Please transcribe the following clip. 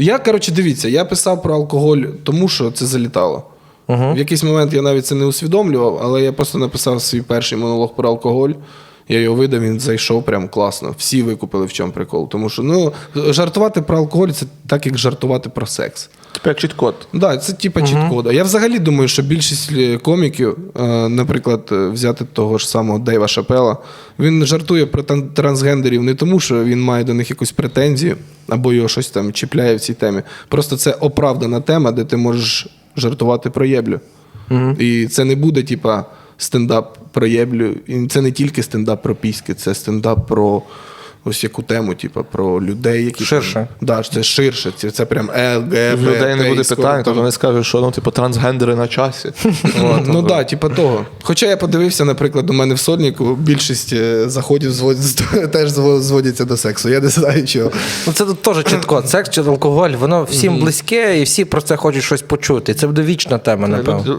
Я, коротше, дивіться, я писав про алкоголь, тому що це залітало. В якийсь момент я навіть це не усвідомлював, але я просто написав свій перший монолог про алкоголь. Я його видав, він зайшов прям класно. Всі викупили в чому прикол. Тому що ну, жартувати про алкоголь це так, як жартувати про секс. Як чіт-код. Да, це типа чіткода. Я взагалі думаю, що більшість е, коміків, е, наприклад, е, взяти того ж самого Дейва Шапела, він жартує про трансгендерів не тому, що він має до них якусь претензію або його щось там чіпляє в цій темі. Просто це оправдана тема, де ти можеш жартувати про єблю. І це не буде, типа, стендап про єблю. І це не тільки стендап про піськи, це стендап про. Ось яку тему, типу, про людей, які Ширше. Там, да, це ширше, це, це прям ЛГБТ. В людей не буде питань, то вони скажуть, що ну, типу, трансгендери на часі. От, Ну так, да, типа того. Хоча я подивився, наприклад, у мене в сольнику більшість е, заходів зводять- теж зво- зводяться до сексу. Я не знаю чого. Ну, це тут теж чітко. Секс чи алкоголь, воно всім близьке, і всі про це хочуть щось почути. Це буде вічна тема, напевно.